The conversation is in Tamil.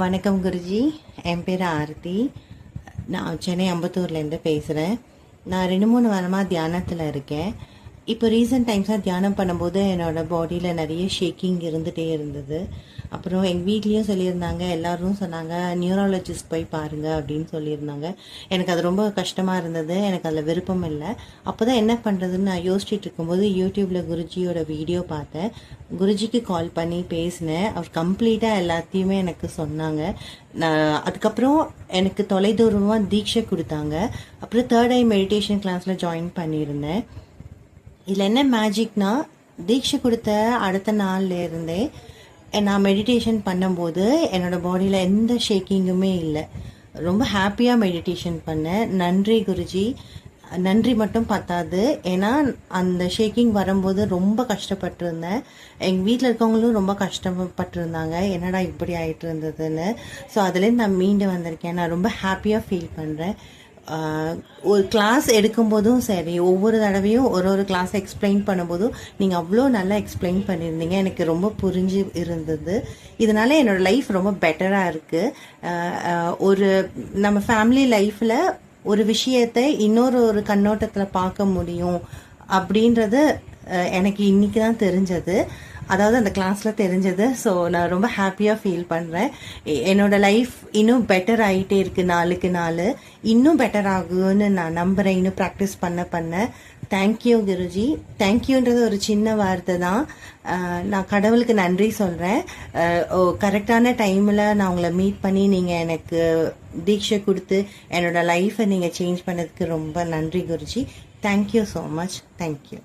வணக்கம் குருஜி. என் பேர் ஆரதி நான் சென்னை அம்பத்தூர்லேருந்து பேசுகிறேன் நான் ரெண்டு மூணு வாரமாக தியானத்தில் இருக்கேன். இப்போ ரீசெண்ட் டைம்ஸாக தியானம் பண்ணும்போது என்னோட பாடியில் நிறைய ஷேக்கிங் இருந்துகிட்டே இருந்தது. அப்புறம் எங்கள் வீட்லேயும் சொல்லியிருந்தாங்க எல்லாரும் சொன்னாங்க நியூராலஜிஸ்ட் போய் பாருங்கள் அப்படின்னு சொல்லியிருந்தாங்க. எனக்கு அது ரொம்ப கஷ்டமாக இருந்தது. எனக்கு அதில் விருப்பம் இல்லை. அப்போ தான் என்ன பண்ணுறதுன்னு நான் யோசிச்சுட்டு இருக்கும்போது யூடியூப்பில் குருஜியோட வீடியோ பார்த்தேன். குருஜிக்கு கால் பண்ணி பேசினேன். அவர் கம்ப்ளீட்டாக எல்லாத்தையுமே எனக்கு சொன்னாங்க. நான் அதுக்கப்புறம் எனக்கு தொலைதூரமாக தீட்சை கொடுத்தாங்க. அப்புறம் தேர்ட் ஐ மெடிடேஷன் கிளாஸில் ஜாயின் பண்ணியிருந்தேன். இதில் என்ன மேஜிக்னா தீட்சை கொடுத்த அடுத்த நாள்லேருந்தே நான் மெடிடேஷன் பண்ணும்போது என்னோட பாடியில் எந்த ஷேக்கிங்குமே இல்லை. ரொம்ப ஹாப்பியாக மெடிடேஷன் பண்ணேன். நன்றி குருஜி. நன்றி மட்டும் பத்தாது. ஏன்னா அந்த ஷேக்கிங் வரும்போது ரொம்ப கஷ்டப்பட்டிருந்தேன். எங்கள் வீட்டில் இருக்கவங்களும் ரொம்ப கஷ்டப்பட்டிருந்தாங்க. என்னடா இப்படி ஆயிட்டு இருந்ததுன்னு. ஸோ அதுலேருந்து நான் மீண்டு வந்திருக்கேன். நான் ரொம்ப ஹாப்பியாக ஃபீல் பண்ணுறேன் ஒரு கிளாஸ் எடுக்கும்போதும் சரி ஒவ்வொரு தடவையும் ஒரு ஒரு கிளாஸ் எக்ஸ்பிளைன் பண்ணும்போதும் நீங்கள் அவ்வளோ நல்லா எக்ஸ்பிளைன் பண்ணியிருந்தீங்க. எனக்கு ரொம்ப புரிஞ்சு இருந்தது. இதனால என்னோடய லைஃப் ரொம்ப பெட்டராக இருக்குது ஒரு நம்ம ஃபேமிலி லைஃப்பில் ஒரு விஷயத்தை இன்னொரு ஒரு கண்ணோட்டத்தில் பார்க்க முடியும் அப்படின்றது எனக்கு இன்னைக்கு தான் தெரிஞ்சது. அதாவது அந்த கிளாஸில் தெரிஞ்சது. ஸோ நான் ரொம்ப ஹாப்பியாக ஃபீல் பண்ணுறேன் என்னோட லைஃப் இன்னும் பெட்டர் ஆகிட்டே இருக்கு நாளுக்கு நாள். இன்னும் பெட்டர் ஆகும்னு நான் நம்புகிறேன் இன்னும் ப்ராக்டிஸ் பண்ண பண்ண. தேங்க்யூ குருஜி. தேங்க்யூன்றது ஒரு சின்ன வார்த்தை தான். நான் கடவுளுக்கு நன்றி சொல்கிறேன் கரெக்டான டைமில் நான் உங்களை மீட் பண்ணி நீங்கள் எனக்கு தீட்சை கொடுத்து என்னோட லைஃப்பை நீங்கள் சேஞ்ச் பண்ணதுக்கு ரொம்ப நன்றி Guruji. Thank you so much thank you